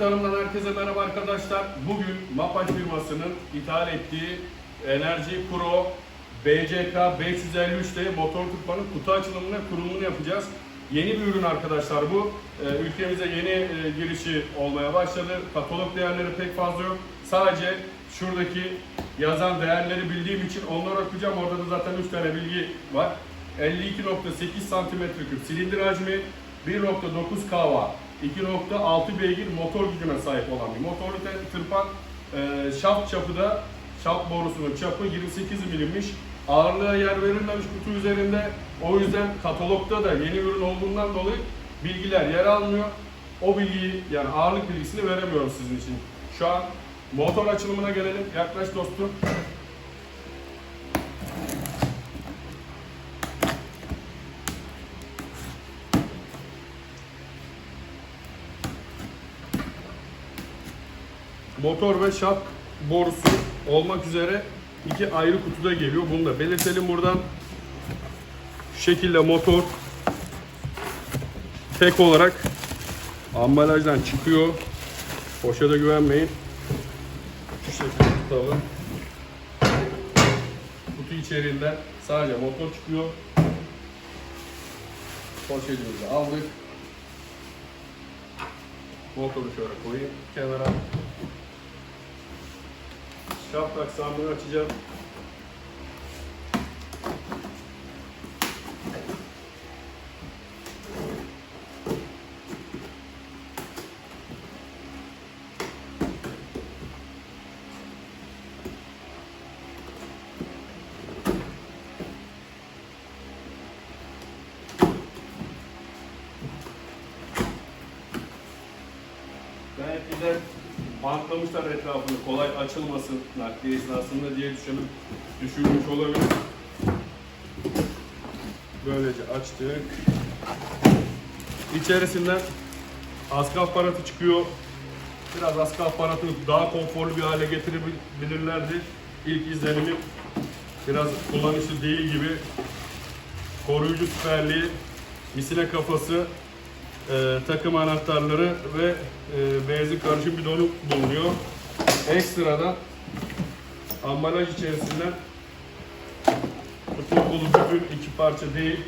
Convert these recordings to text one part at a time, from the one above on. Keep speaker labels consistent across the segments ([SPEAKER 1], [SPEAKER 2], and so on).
[SPEAKER 1] Tarım'dan herkese merhaba arkadaşlar. Bugün Mapaç firmasının ithal ettiği Enerji Pro BCK 553'te motor tırpanın kutu açılımını, kurulumunu yapacağız. Yeni bir ürün arkadaşlar bu. Ee, ülkemize yeni e, girişi olmaya başladı. Katalog değerleri pek fazla yok. Sadece şuradaki yazan değerleri bildiğim için onları okuyacağım. Orada da zaten 3 tane bilgi var. 52.8 cm3 silindir hacmi, 1.9 kava, 2.6 beygir motor gücüne sahip olan bir motorlu te- tırpan. Ee, şaft çapı da şaft borusunun çapı 28 milimmiş. Ağırlığa yer verilmemiş kutu üzerinde. O yüzden katalogda da yeni ürün olduğundan dolayı bilgiler yer almıyor. O bilgiyi yani ağırlık bilgisini veremiyorum sizin için. Şu an motor açılımına gelelim. Yaklaş dostum. Motor ve şaft borusu olmak üzere iki ayrı kutuda geliyor. Bunu da belirtelim buradan. Şu şekilde motor tek olarak ambalajdan çıkıyor. Poşete güvenmeyin. Şu şekilde tutalım. Kutu içeriğinden sadece motor çıkıyor. Poşetimizi aldık. Motoru şöyle koyayım kenara. Şaft aksamını açacağım. Gayet güzel bantlamışlar etrafını kolay açılmasın nakliye esnasında diye düşünüp düşünmüş olabilir. Böylece açtık. İçerisinden askı aparatı çıkıyor. Biraz askı aparatını daha konforlu bir hale getirebilirlerdi. İlk izlenimim biraz kullanışlı değil gibi. Koruyucu süperliği, misine kafası, e, takım anahtarları ve e, benzin karışım bidonu bulunuyor. Ekstradan ambalaj içerisinden kutu bulucu bir iki parça değil.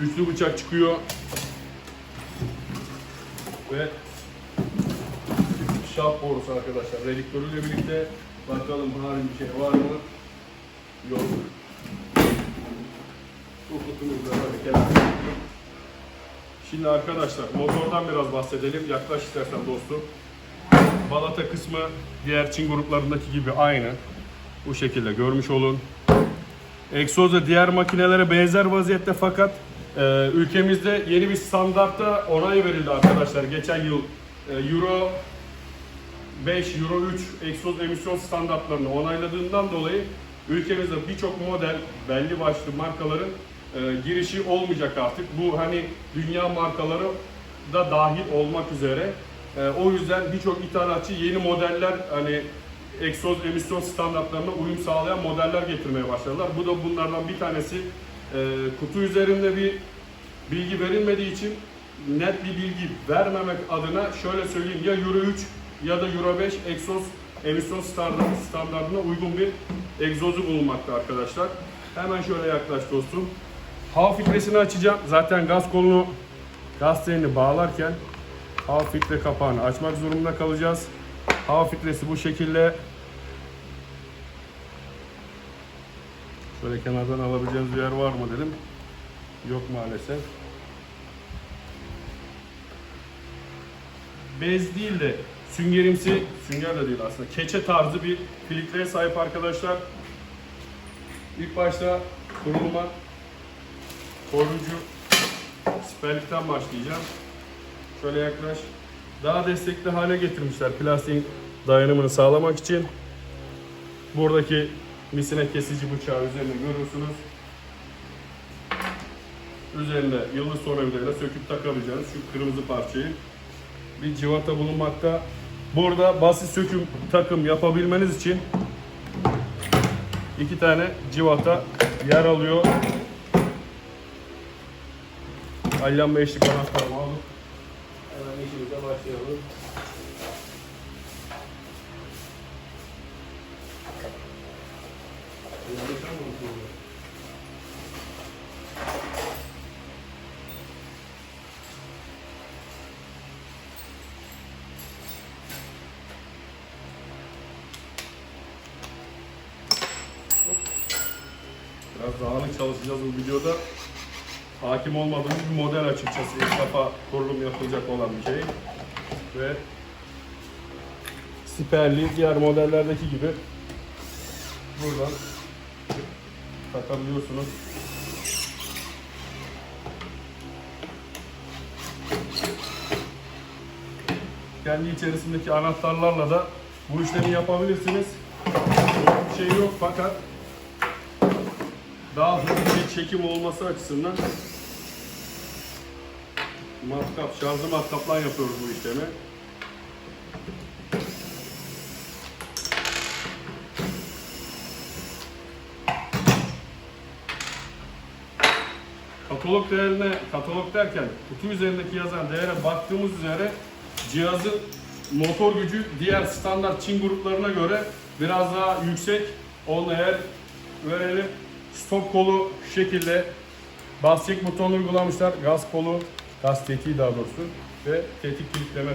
[SPEAKER 1] Üçlü bıçak çıkıyor. Ve şap borusu arkadaşlar. Reliktörüyle birlikte bakalım harici bir şey var mı? Yok. Bu kutumuzda böyle kenara Şimdi arkadaşlar motordan biraz bahsedelim. Yaklaş istersen dostum. Balata kısmı diğer Çin gruplarındaki gibi aynı. Bu şekilde görmüş olun. Egzoz da diğer makinelere benzer vaziyette fakat e, ülkemizde yeni bir standartta onay verildi arkadaşlar. Geçen yıl e, Euro 5, Euro 3 egzoz emisyon standartlarını onayladığından dolayı ülkemizde birçok model belli başlı markaların girişi olmayacak artık. Bu hani dünya markaları da dahil olmak üzere. E, o yüzden birçok ithalatçı yeni modeller hani egzoz emisyon standartlarına uyum sağlayan modeller getirmeye başladılar. Bu da bunlardan bir tanesi. E, kutu üzerinde bir bilgi verilmediği için net bir bilgi vermemek adına şöyle söyleyeyim ya Euro 3 ya da Euro 5 egzoz emisyon standart, standartına uygun bir egzozu bulunmakta arkadaşlar. Hemen şöyle yaklaş dostum. Hava filtresini açacağım. Zaten gaz kolunu gaz telini bağlarken hava filtre kapağını açmak zorunda kalacağız. Hava filtresi bu şekilde. Şöyle kenardan alabileceğiniz bir yer var mı dedim. Yok maalesef. Bez değil de süngerimsi, sünger de değil aslında. Keçe tarzı bir filtreye sahip arkadaşlar. İlk başta kuruluma koruyucu siperlikten başlayacağım. Şöyle yaklaş. Daha destekli hale getirmişler plastiğin dayanımını sağlamak için. Buradaki misine kesici bıçağı üzerinde görüyorsunuz. Üzerinde yıldız tornavidayla söküp takabileceğiniz şu kırmızı parçayı. Bir civata bulunmakta. Burada basit söküm takım yapabilmeniz için iki tane civata yer alıyor. Alyan beşlik anahtarımı aldık. Hemen işimize başlayalım. Biraz dağınık çalışacağız bu videoda. Hakim olmadığımız bir model açıkçası. İlk defa kurulum yapılacak olan bir şey. Ve siperli diğer modellerdeki gibi buradan takabiliyorsunuz. Kendi içerisindeki anahtarlarla da bu işlemi yapabilirsiniz. Bir şey yok fakat daha hızlı bir çekim olması açısından matkap, şarjlı matkapla yapıyoruz bu işlemi. Katalog değerine, katalog derken kutu üzerindeki yazan değere baktığımız üzere cihazın motor gücü diğer standart Çin gruplarına göre biraz daha yüksek. Onu eğer verelim. Stop kolu şekilde bas çek butonu uygulamışlar. Gaz kolu, gaz tetiği daha doğrusu ve tetik kilitleme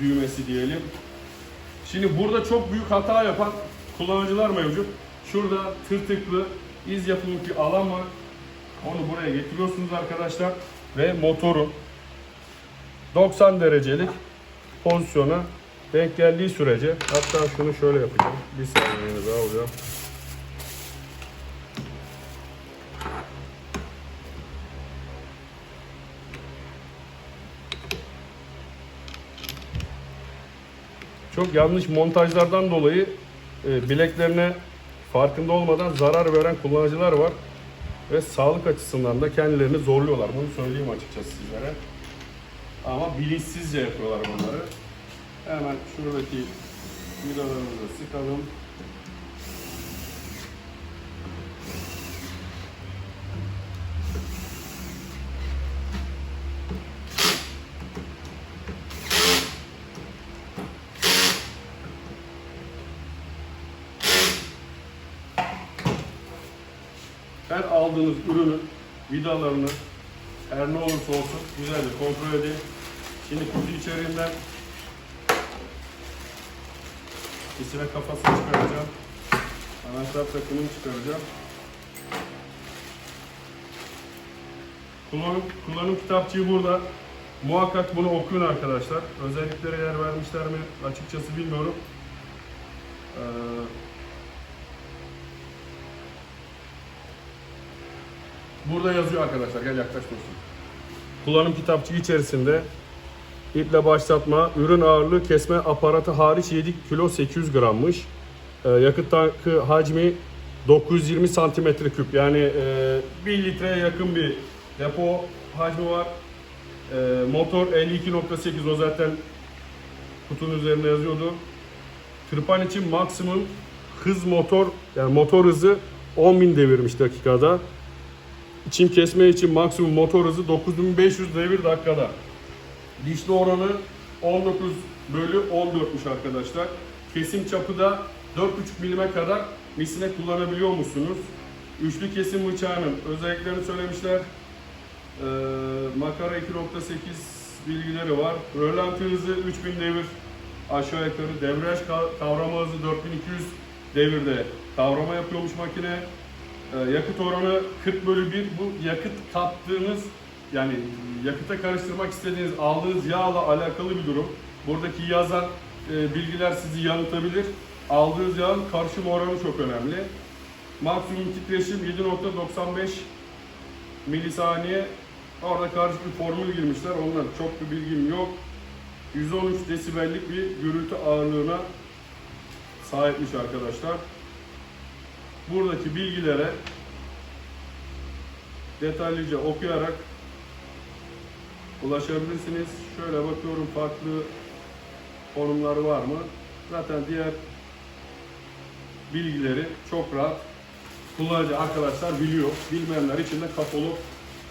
[SPEAKER 1] düğmesi diyelim. Şimdi burada çok büyük hata yapan kullanıcılar mevcut. Şurada tırtıklı iz yapımı bir alan var. Onu buraya getiriyorsunuz arkadaşlar ve motoru 90 derecelik pozisyona denk geldiği sürece hatta şunu şöyle yapacağım. Bir saniyenizi alacağım. Çok yanlış montajlardan dolayı e, bileklerine farkında olmadan zarar veren kullanıcılar var. Ve sağlık açısından da kendilerini zorluyorlar. Bunu söyleyeyim açıkçası sizlere. Ama bilinçsizce yapıyorlar bunları. Hemen şuradaki vidalarımızı sıkalım. Her aldığınız ürünün vidalarını her ne olursa olsun güzelce kontrol edin. Şimdi kutu içeriğinden isime kafasını çıkaracağım. Anahtar takımını çıkaracağım. Kullanım, kullanım kitapçığı burada. Muhakkak bunu okuyun arkadaşlar. Özelliklere yer vermişler mi açıkçası bilmiyorum. Ee, Burada yazıyor arkadaşlar. Gel yaklaş dostum. Kullanım kitapçığı içerisinde iple başlatma, ürün ağırlığı kesme aparatı hariç 7 kilo 800 grammış. Ee, yakıt tankı hacmi 920 santimetre küp. Yani e, 1 litreye yakın bir depo hacmi var. E, motor 52.8 o zaten kutunun üzerinde yazıyordu. Tırpan için maksimum hız motor yani motor hızı 10.000 devirmiş dakikada. Çim kesme için maksimum motor hızı 9500 devir dakikada. Dişli oranı 19 bölü 14'müş arkadaşlar. Kesim çapı da 4,5 milime kadar misine kullanabiliyor musunuz? Üçlü kesim bıçağının özelliklerini söylemişler. Ee, makara 2.8 bilgileri var. Rölanti hızı 3000 devir aşağı yukarı. Debriyaj ka- kavrama hızı 4200 devirde kavrama yapıyormuş makine. Ee, yakıt oranı 40 bölü 1. Bu yakıt kattığınız yani yakıta karıştırmak istediğiniz aldığınız yağla alakalı bir durum. Buradaki yazan e, bilgiler sizi yanıltabilir. Aldığınız yağın karışım oranı çok önemli. Maksimum titreşim 7.95 milisaniye. Orada karışık bir formül girmişler. Ondan çok bir bilgim yok. 113 desibellik bir gürültü ağırlığına sahipmiş arkadaşlar. Buradaki bilgilere detaylıca okuyarak ulaşabilirsiniz. Şöyle bakıyorum farklı konumları var mı? Zaten diğer bilgileri çok rahat kullanıcı arkadaşlar biliyor. Bilmeyenler için de katalog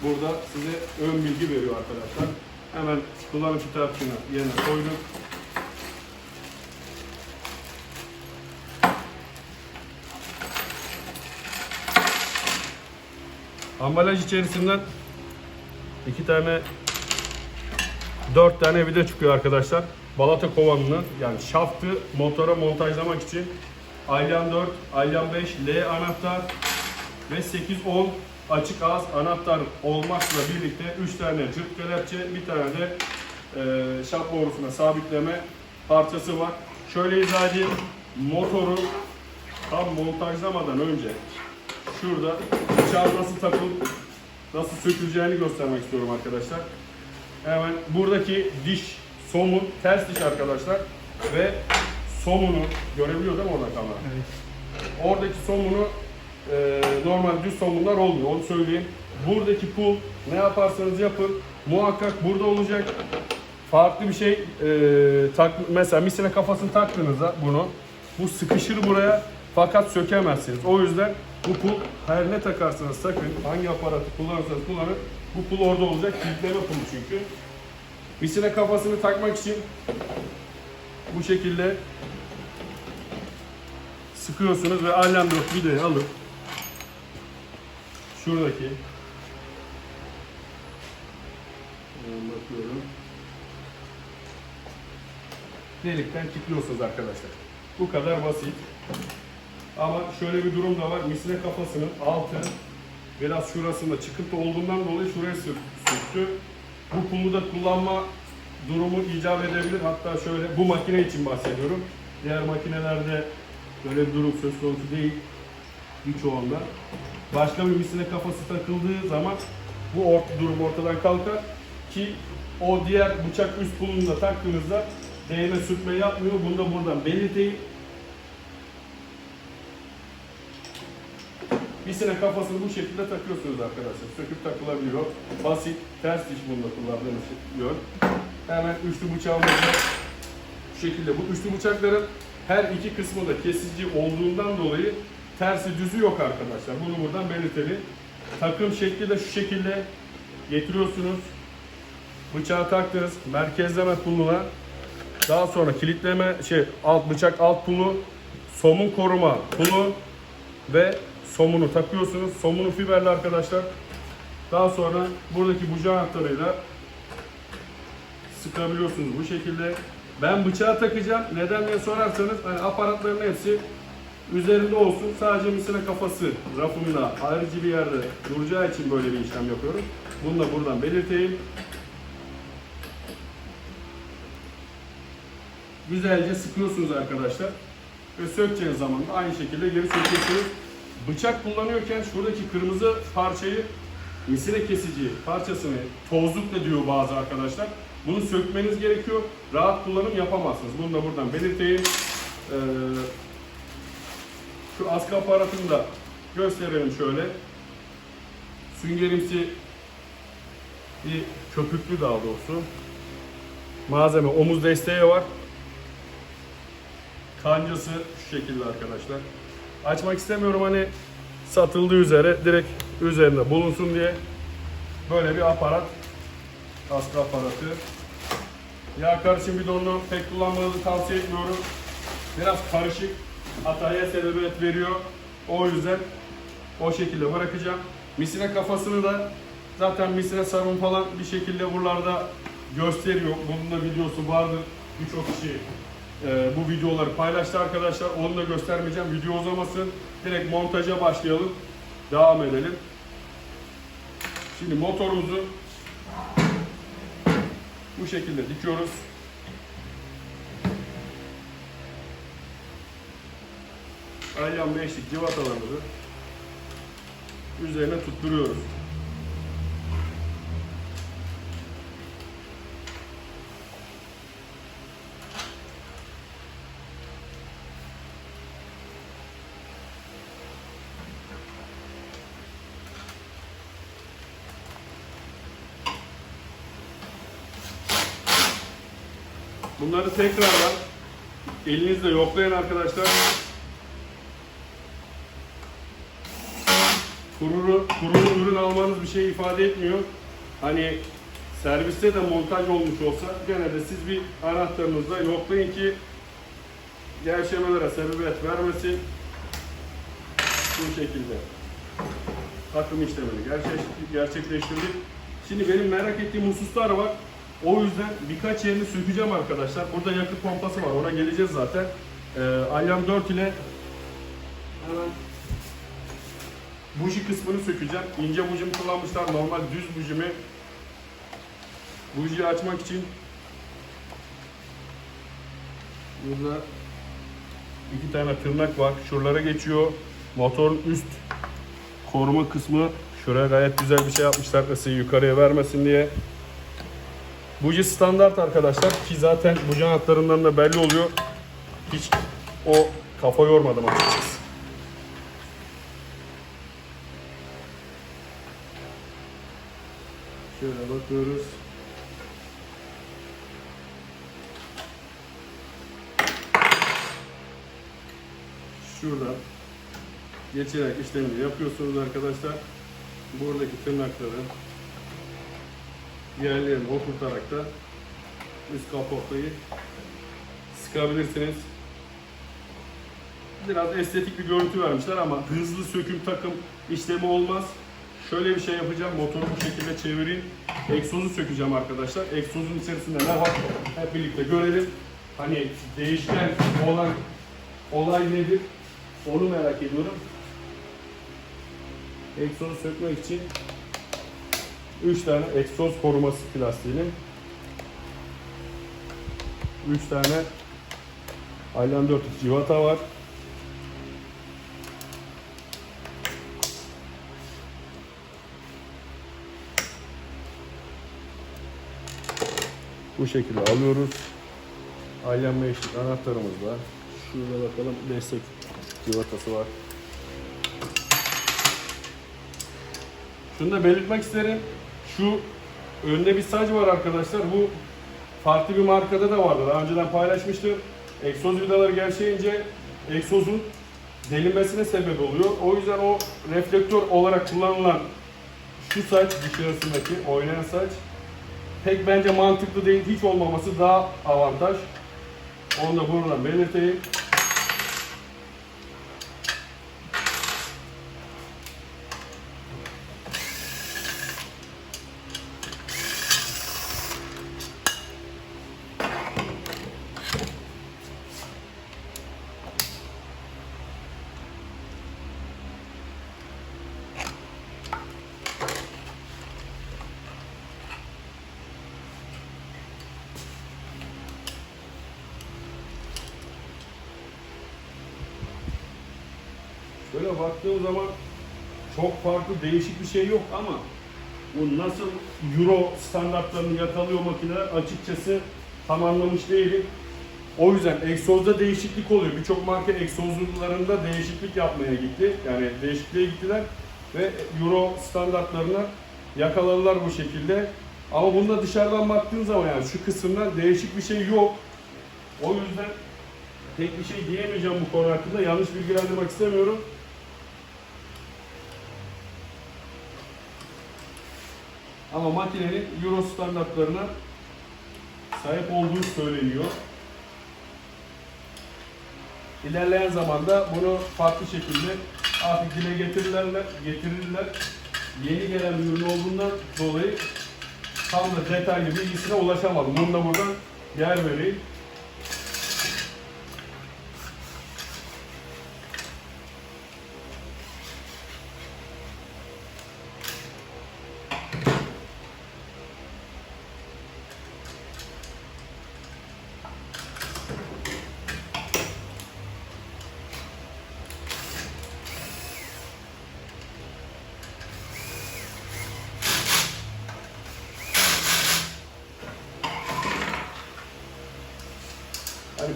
[SPEAKER 1] burada size ön bilgi veriyor arkadaşlar. Hemen kullanım kitapçığını yerine koyduk. Ambalaj içerisinden iki tane dört tane vida çıkıyor arkadaşlar. Balata kovanını yani şaftı motora montajlamak için Alyan 4, Alyan 5, L anahtar ve 8-10 açık ağız anahtar olmakla birlikte 3 tane cırt kelepçe, bir tane de e, şaft borusuna sabitleme parçası var. Şöyle izah edeyim. Motoru tam montajlamadan önce şurada bıçağın nasıl takılıp nasıl söküleceğini göstermek istiyorum arkadaşlar. Hemen buradaki diş somun ters diş arkadaşlar ve somunu görebiliyor değil mi orada kamera?
[SPEAKER 2] Evet.
[SPEAKER 1] Oradaki somunu e, normal düz somunlar olmuyor onu söyleyeyim. Buradaki pul ne yaparsanız yapın muhakkak burada olacak. Farklı bir şey e, tak, mesela misine kafasını taktığınızda bunu bu sıkışır buraya fakat sökemezsiniz. O yüzden bu pul her ne takarsanız takın hangi aparatı kullanırsanız kullanın bu pul orada olacak. Kilitleme pulu çünkü. Misine kafasını takmak için bu şekilde sıkıyorsunuz ve 4 vidayı alıp şuradaki bakıyorum. Delikten kilitliyorsunuz arkadaşlar. Bu kadar basit. Ama şöyle bir durum da var. Misine kafasının altı biraz şurasında çıkıntı olduğundan dolayı şuraya sür- sürttü. Bu pulu da kullanma durumu icap edebilir. Hatta şöyle bu makine için bahsediyorum. Diğer makinelerde böyle bir durum söz konusu değil. Birçoğunda. Başka bir misine kafası takıldığı zaman bu ort- durum ortadan kalkar ki o diğer bıçak üst pulunu da taktığınızda değme sürtme yapmıyor. Bunu da buradan belirteyim. Misine kafasını bu şekilde takıyorsunuz arkadaşlar. Söküp takılabiliyor. Basit, ters diş bunda kullandığımız yön. Hemen üçlü bıçağımızla şu şekilde. Bu üçlü bıçakların her iki kısmı da kesici olduğundan dolayı tersi düzü yok arkadaşlar. Bunu buradan belirtelim. Takım şekli de şu şekilde getiriyorsunuz. Bıçağı taktınız. Merkezleme puluna. Daha sonra kilitleme şey alt bıçak alt pulu, somun koruma pulu ve somunu takıyorsunuz. Somunu fiberli arkadaşlar. Daha sonra buradaki bucağı anahtarıyla sıkabiliyorsunuz bu şekilde. Ben bıçağı takacağım. Neden diye sorarsanız hani aparatların hepsi üzerinde olsun. Sadece misine kafası rafımla ayrıcı bir yerde duracağı için böyle bir işlem yapıyorum. Bunu da buradan belirteyim. Güzelce sıkıyorsunuz arkadaşlar. Ve sökeceğiniz zaman da aynı şekilde geri söküyorsunuz. Bıçak kullanıyorken şuradaki kırmızı parçayı misine kesici parçasını tozluk da diyor bazı arkadaşlar. Bunu sökmeniz gerekiyor. Rahat kullanım yapamazsınız. Bunu da buradan belirteyim. Ee, şu askı aparatını da gösterelim şöyle. Süngerimsi bir köpüklü daha doğrusu. Malzeme omuz desteği var. Kancası şu şekilde arkadaşlar. Açmak istemiyorum hani satıldığı üzere direkt üzerinde bulunsun diye böyle bir aparat. Askı aparatı. Yağ karışım bidonunu pek kullanmanızı tavsiye etmiyorum. Biraz karışık. Hataya sebebiyet veriyor. O yüzden o şekilde bırakacağım. Misine kafasını da zaten misine sarım falan bir şekilde buralarda gösteriyor. Bunun da videosu vardır. Birçok kişi e, bu videoları paylaştı arkadaşlar. Onu da göstermeyeceğim. Video uzamasın. Direkt montaja başlayalım. Devam edelim. Şimdi motorumuzu bu şekilde dikiyoruz. Alyan beşlik civatalarımızı üzerine tutturuyoruz. Bunları tekrardan elinizle yoklayın arkadaşlar. Kururu, kurulu ürün almanız bir şey ifade etmiyor. Hani serviste de montaj olmuş olsa gene de siz bir anahtarınızla yoklayın ki gevşemelere sebebiyet vermesin. Bu şekilde takım işlemini gerçek- gerçekleştirdik. Şimdi benim merak ettiğim hususlar var. O yüzden birkaç yerini sökeceğim arkadaşlar. Burada yakıt pompası var. Ona geleceğiz zaten. Ee, Alyan 4 ile hemen buji kısmını sökeceğim. İnce bujimi kullanmışlar. Normal düz bujimi bujiyi açmak için burada iki tane tırnak var. Şuralara geçiyor. Motorun üst koruma kısmı şuraya gayet güzel bir şey yapmışlar ısıyı yukarıya vermesin diye. Buji standart arkadaşlar ki zaten buji anahtarından da belli oluyor. Hiç o kafa yormadım açıkçası. Şöyle bakıyoruz. Şuradan geçerek işlemini yapıyorsunuz arkadaşlar. Buradaki tırnakları yerlerine oturtarak da üst kaportayı sıkabilirsiniz. Biraz estetik bir görüntü vermişler ama hızlı söküm takım işlemi olmaz. Şöyle bir şey yapacağım. Motoru bu şekilde çevireyim. Egzozu sökeceğim arkadaşlar. Egzozun içerisinde ne var? Hep birlikte görelim. Hani değişken olan olay nedir? Onu merak ediyorum. Egzozu sökmek için 3 tane egzoz koruması plastiğinin 3 tane Aylan 4 civata var. Bu şekilde alıyoruz. Aylan 5'lik anahtarımız var. Şurada bakalım destek civatası var. Şunu da belirtmek isterim. Şu önde bir sac var arkadaşlar. Bu farklı bir markada da vardı. Daha önceden paylaşmıştım. Egzoz vidaları gevşeyince egzozun delinmesine sebep oluyor. O yüzden o reflektör olarak kullanılan şu saç dışarısındaki oynayan saç pek bence mantıklı değil. Hiç olmaması daha avantaj. Onu da buradan belirteyim. Şöyle baktığım zaman çok farklı değişik bir şey yok ama bu nasıl Euro standartlarını yakalıyor makineler açıkçası tam anlamış değilim. O yüzden egzozda değişiklik oluyor. Birçok marka egzozlarında değişiklik yapmaya gitti. Yani değişikliğe gittiler ve Euro standartlarına yakaladılar bu şekilde. Ama bunda dışarıdan baktığın zaman yani şu kısımda değişik bir şey yok. O yüzden pek bir şey diyemeyeceğim bu konu hakkında. Yanlış bilgilendirmek istemiyorum. Ama makinenin Euro standartlarına sahip olduğu söyleniyor. İlerleyen zamanda bunu farklı şekilde artık dile getirirler, getirirler. Yeni gelen bir ürün olduğundan dolayı tam da detaylı bilgisine ulaşamadım. Bunu da buradan yer vereyim.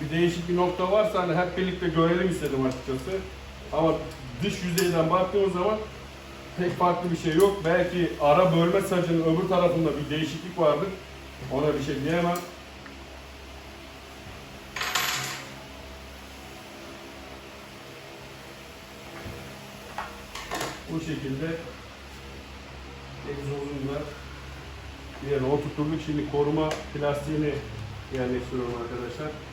[SPEAKER 1] Bir değişik bir nokta varsa hani hep birlikte görelim istedim açıkçası. Ama dış yüzeyden baktığımız zaman pek farklı bir şey yok. Belki ara bölme sacının öbür tarafında bir değişiklik vardır. Ona bir şey diyemem. Bu şekilde egzozunu da Yerine oturtturduk. Şimdi koruma plastiğini yerleştiriyorum arkadaşlar.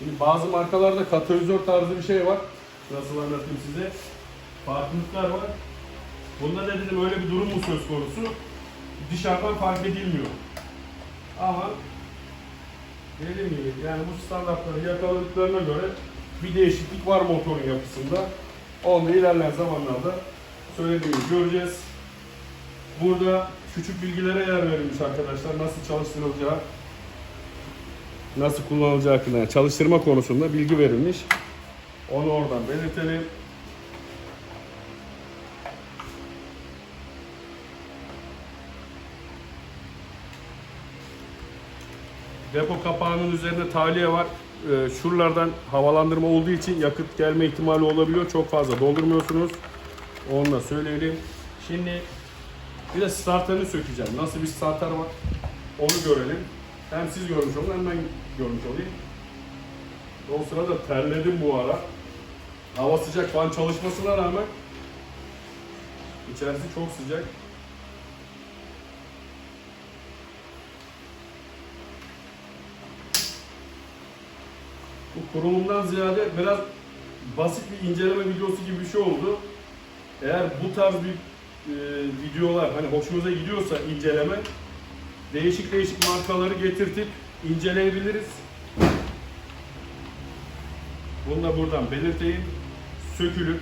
[SPEAKER 1] Şimdi bazı markalarda katalizör tarzı bir şey var. Nasıl anlatayım size? Farklılıklar var. Bunda ne dedim öyle bir durum mu söz konusu? Dışarıdan fark edilmiyor. Ama dediğim gibi yani bu standartları yakaladıklarına göre bir değişiklik var motorun yapısında. Onu da ilerleyen zamanlarda söylediğimiz göreceğiz. Burada küçük bilgilere yer verilmiş arkadaşlar. Nasıl çalıştırılacağı, nasıl kullanılacağı hakkında çalıştırma konusunda bilgi verilmiş. Onu oradan belirtelim. Depo kapağının üzerinde tahliye var. Ee, şuralardan havalandırma olduğu için yakıt gelme ihtimali olabiliyor. Çok fazla doldurmuyorsunuz. Onu da söyleyelim. Şimdi bir de starterını sökeceğim. Nasıl bir starter var onu görelim. Hem siz görmüş olun hem ben görmüş olayım. O sırada terledim bu ara. Hava sıcak fan çalışmasına rağmen içerisi çok sıcak. Bu kurulumdan ziyade biraz basit bir inceleme videosu gibi bir şey oldu. Eğer bu tarz bir e, videolar hani hoşunuza gidiyorsa inceleme değişik değişik markaları getirtip inceleyebiliriz. Bunu da buradan belirteyim. Sökülüp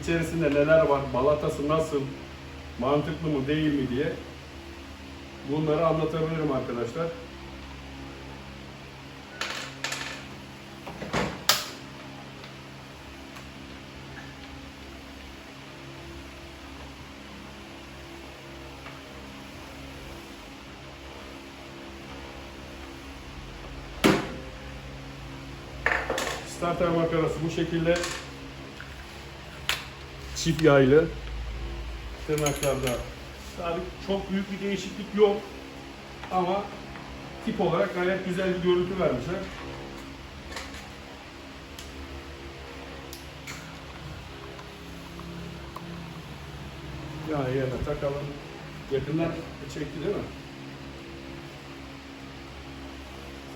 [SPEAKER 1] içerisinde neler var, balatası nasıl, mantıklı mı değil mi diye bunları anlatabilirim arkadaşlar. Starter makarası bu şekilde çift yaylı tırnaklarda tabii çok büyük bir değişiklik yok ama tip olarak gayet güzel bir görüntü vermişler. Ya yerine takalım. Yakından çekti değil mi?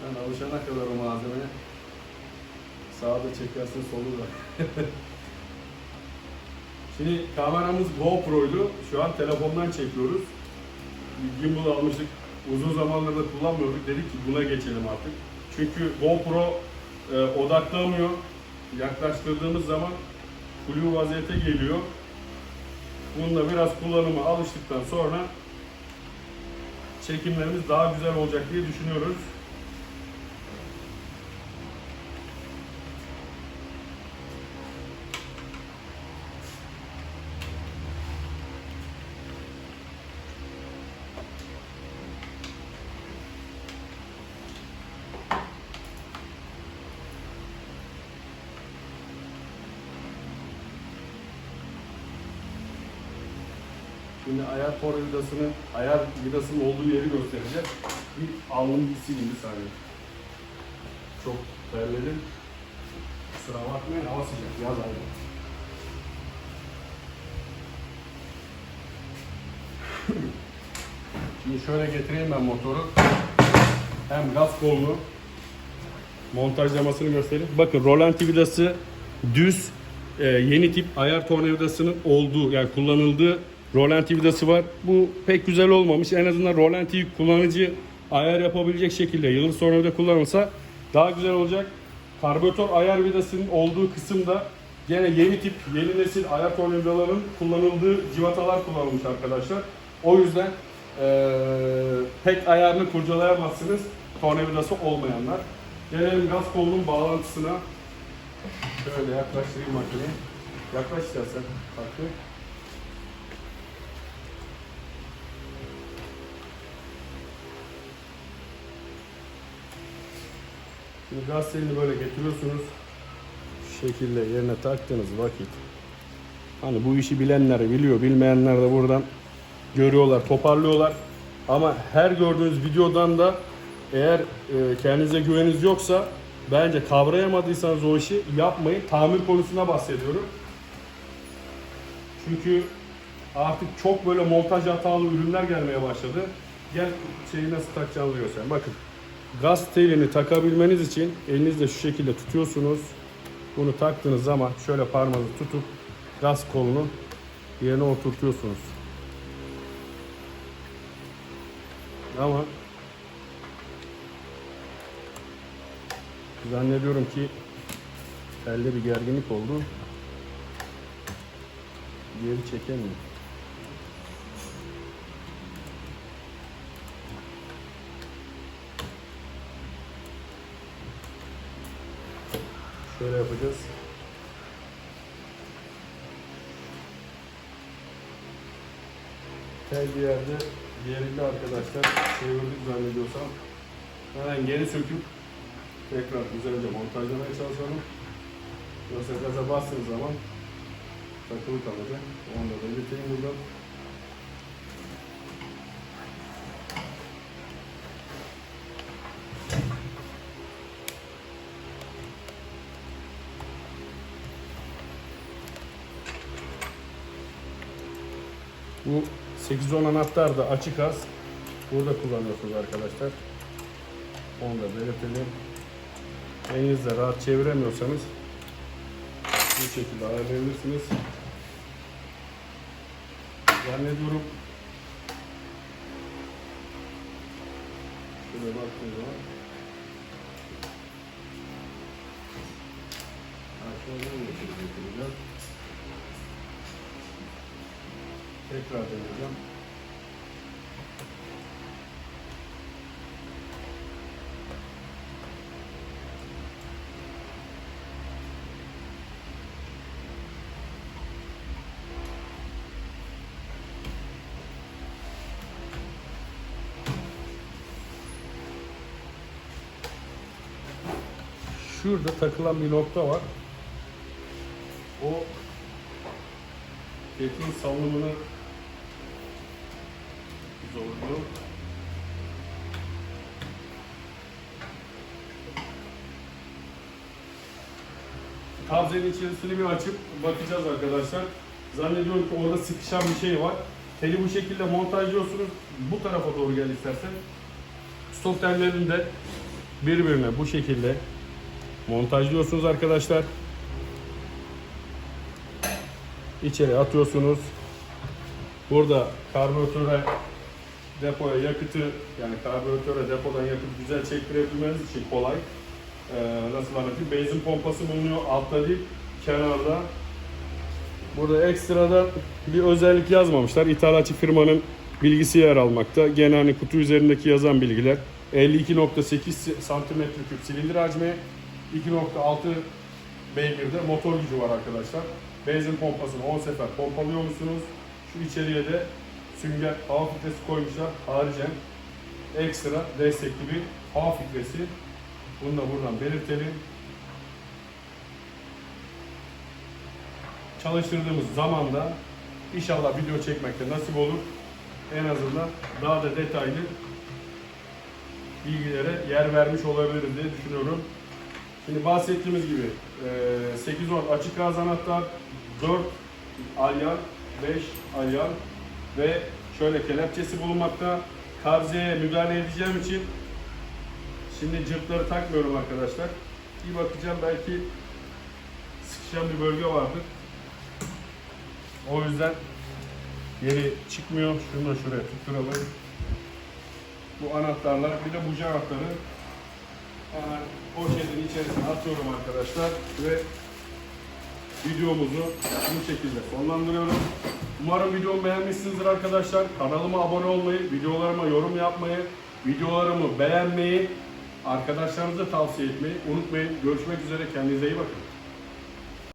[SPEAKER 1] Sen alışana kadar o malzemeye Sağda çekersin solu da. Şimdi kameramız GoPro'ydu. Şu an telefondan çekiyoruz. Gimbal almıştık. Uzun zamandır da kullanmıyorduk. Dedik ki buna geçelim artık. Çünkü GoPro e, odaklamıyor. Yaklaştırdığımız zaman flu vaziyete geliyor. Bununla biraz kullanıma alıştıktan sonra çekimlerimiz daha güzel olacak diye düşünüyoruz. Ayar tornavidasının, ayar vidasının olduğu yeri göstereceğim. Bir alnım sileyim bir saniye. Çok terledim. Kusura bakmayın hava sıcak, yaz ayı. Şimdi şöyle getireyim ben motoru. Hem gaz kolunu montajlamasını göstereyim. Bakın rolanti vidası düz e, yeni tip ayar tornavidasının olduğu yani kullanıldığı rolanti vidası var. Bu pek güzel olmamış. En azından rolantiyi kullanıcı ayar yapabilecek şekilde yılın sonunda kullanılsa daha güzel olacak. Karbüratör ayar vidasının olduğu kısımda gene yeni tip, yeni nesil ayar tornavidaların kullanıldığı civatalar kullanılmış arkadaşlar. O yüzden eee, pek ayarını kurcalayamazsınız tornavidası olmayanlar. Gelelim gaz kolunun bağlantısına. Şöyle yaklaştırayım makineyi. Yaklaş istersen. Hakkı. Şimdi gaz telini böyle getiriyorsunuz. Şu şekilde yerine taktığınız vakit hani bu işi bilenler biliyor, bilmeyenler de buradan görüyorlar, toparlıyorlar. Ama her gördüğünüz videodan da eğer e, kendinize güveniniz yoksa bence kavrayamadıysanız o işi yapmayın. Tamir konusuna bahsediyorum. Çünkü artık çok böyle montaj hatalı ürünler gelmeye başladı. Gel şeyi nasıl takacağınızı göstereyim. Bakın gaz telini takabilmeniz için elinizle şu şekilde tutuyorsunuz. Bunu taktığınız zaman şöyle parmağınızı tutup gaz kolunu yerine oturtuyorsunuz. Ama zannediyorum ki elde bir gerginlik oldu. Geri çekemiyorum. Şöyle yapacağız. Tel bir yerde yerinde arkadaşlar çevirdik zannediyorsam hemen geri söküp tekrar güzelce montajlamaya çalışalım. Yoksa gaza bastığınız zaman takılı kalacak. Onu da belirteyim burada. Bu 8-10 anahtar da açık az. Burada kullanıyorsunuz arkadaşlar. Onu da belirtelim. Elinizle rahat çeviremiyorsanız bu şekilde ayarlayabilirsiniz. Zannediyorum Şöyle baktığım zaman Aşağıdan Tekrar deneyeceğim. Şurada takılan bir nokta var. O Etin salınımını Kabzenin içerisini bir açıp bakacağız arkadaşlar. Zannediyorum ki orada sıkışan bir şey var. Teli bu şekilde montajlıyorsunuz. Bu tarafa doğru gel istersen. Stop tellerini de birbirine bu şekilde montajlıyorsunuz arkadaşlar. İçeri atıyorsunuz. Burada karbüratöre depoya yakıtı yani karbüratöre depodan yakıt güzel çektirebilmeniz için kolay. Ee, nasıl anlatayım? Benzin pompası bulunuyor altta değil, kenarda. Burada ekstradan bir özellik yazmamışlar. İthalatçı firmanın bilgisi yer almakta. Gene hani kutu üzerindeki yazan bilgiler. 52.8 santimetre küp silindir hacmi, 2.6 beygirde motor gücü var arkadaşlar. Benzin pompasını 10 sefer pompalıyor musunuz? Şu içeriye de sünger hava filtresi koymuşlar. Haricen ekstra destekli bir hava filtresi. Bunu da buradan belirtelim. Çalıştırdığımız zamanda inşallah video çekmekte nasip olur. En azından daha da detaylı bilgilere yer vermiş olabiliriz diye düşünüyorum. Şimdi bahsettiğimiz gibi e, 8-10 açık gaz anahtar, 4 alyan, 5 alyan ve şöyle kelepçesi bulunmakta. Kabzeye müdahale edeceğim için şimdi cırtları takmıyorum arkadaşlar. Bir bakacağım belki sıkışan bir bölge vardır. O yüzden yeri çıkmıyor. Şunu da şuraya tutturalım. Bu anahtarlar bir de buji anahtarı hemen poşetin içerisine atıyorum arkadaşlar ve videomuzu bu şekilde sonlandırıyorum. Umarım videomu beğenmişsinizdir arkadaşlar. Kanalıma abone olmayı, videolarıma yorum yapmayı, videolarımı beğenmeyi, arkadaşlarınıza tavsiye etmeyi unutmayın. Görüşmek üzere. Kendinize iyi bakın.